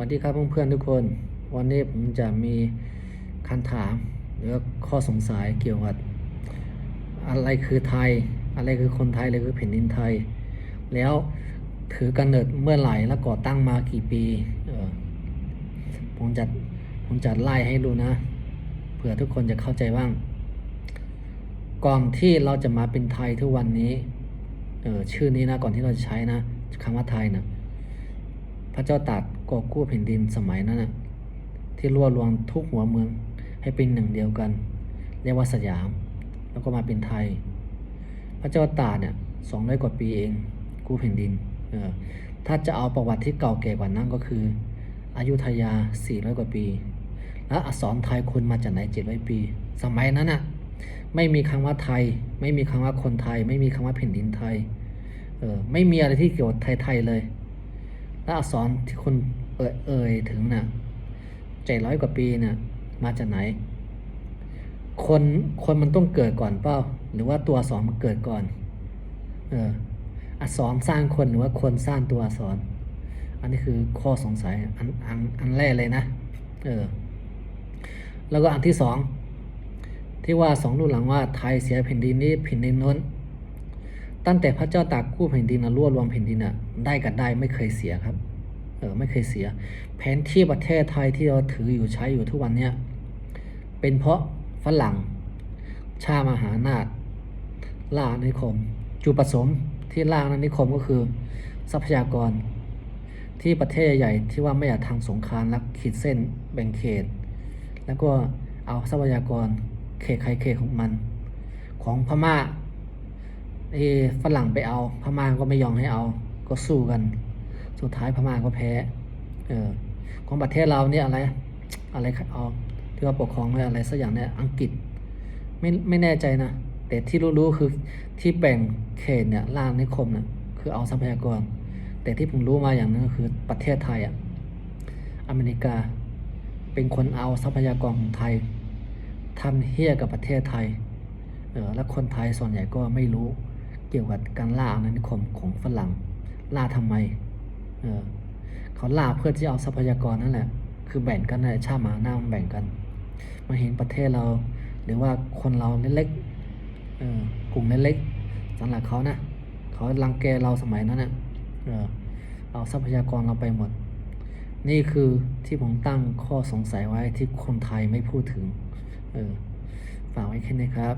วัสดีครับเพื่อนๆทุกคน วันนี้ผมจะมีคำถาม หรือข้อสงสัยเกี่ยวกับ อะไรคือไทย อะไรคือคนไทย อะไรคือแผ่นดินไทย แล้วถือกำเนิดเมื่อไหร่และก่อตั้งมากี่ปีออผมจะผมจะไล่ให้ดูนะ เผื่อทุกคนจะเข้าใจบ้าง ก่อนที่เราจะมาเป็นไทยทุกวันนี้เออชื่อนี้นะก่อนที่เราจะใช้นะคำว่าไทยนะพระเจ้าตรัด กอบกู้แผ่นดินสมัยนั้นนะที่รวบรวมทุกหัวเมืองให้เป็นหนึ่งเดียวกัน เรียกว่าสยาม แล้วก็มาเป็นไทย พระเจ้าตรัดเนี่ยสองร้อยกว่าปีเอง กู้แผ่นดินเออถ้าจะเอาประวัติที่เก่าแก่กว่านั้นก็คืออายุทยา 400 กว่าปี แล้วอักษรไทยคุณมาจากไหน 700 ปี สมัยนั้นน่ะ ไม่มีคำว่าไทย ไม่มีคำว่าคนไทย ไม่มีคำว่าแผ่นดินไทย เออ ไม่มีอะไรที่เกี่ยวกับไทย ๆ เลย แล้วอักษรที่คนเอ่ยเอ่ยถึงน่ะเจ็ดร้อยกว่าปีน่ะมาจากไหน คนคนมันต้องเกิดก่อนเปล่าหรือว่าตัวอักษรมันเกิดก่อน เอออักษรสร้างคนหรือว่าคนสร้างตัวอักษร อันนี้คือข้อสงสัยอันอันอันแรกเลยนะ เออ แล้วก็อันที่สองที่ว่าสองรุ่นหลังว่าไทยเสียแผ่นดินนี้แผ่นดินน้น ตั้งแต่พระเจ้าตากกู้แผ่นดินนะรวบรวมแผ่นดินอะได้กับได้ไม่เคยเสียครับเออไม่เคยเสีย แผนที่ประเทศไทยที่เราถืออยู่ใช้อยู่ทุกวันเนี้ยเป็นเพราะฝรั่ง ชาติมหาอำนาจล่านิคม จุประสงค์ที่ล่านิคมก็คือ ทรัพยากร ที่ประเทศใหญ่ๆที่ว่าไม่อยากทำสงครามและขีดเส้นแบ่งเขต แล้วก็เอาทรัพยากรเขตใครเขตของมัน ของพม่า ไอ้ฝรั่งไปเอาพม่าก็ไม่ยอมให้เอา ก็สู้กัน สุดท้ายพม่าก็แพ้เออของประเทศเราเนี่ยอะไรอะไรเอาที่ว่าปกครองไว้อะไรสักอย่างเนี่ยอังกฤษไม่ไม่แน่ใจนะแต่ที่รู้ๆคือที่แบ่งเขตเนี่ยล่างนิคมเนี่ยคือเอาทรัพยากร แต่ที่ผมรู้มาอย่างนึงก็คือประเทศไทยอะอเมริกาเป็นคนเอาทรัพยากรของไทยทำเฮี้ยกับประเทศไทยเออแล้วคนไทยส่วนใหญ่ก็ไม่รู้ เกี่ยวกับการล่าอาณานิคมของฝรั่งล่าทำไมเออเขาล่าเพื่อที่เอาทรัพยากรนั่นแหละ คือแบ่งกันนะชาติมาหน้ามันแบ่งกัน มาเห็นประเทศเรา หรือว่าคนเราเล็กๆเออกลุ่มเล็กๆสำหรับเขานะเขารังแกเราสมัยนั้นนะเออเอาทรัพยากรเราไปหมด นี่คือที่ผมตั้งข้อสงสัยไว้ที่คนไทยไม่พูดถึงเออฝากไว้แค่นี้ครับ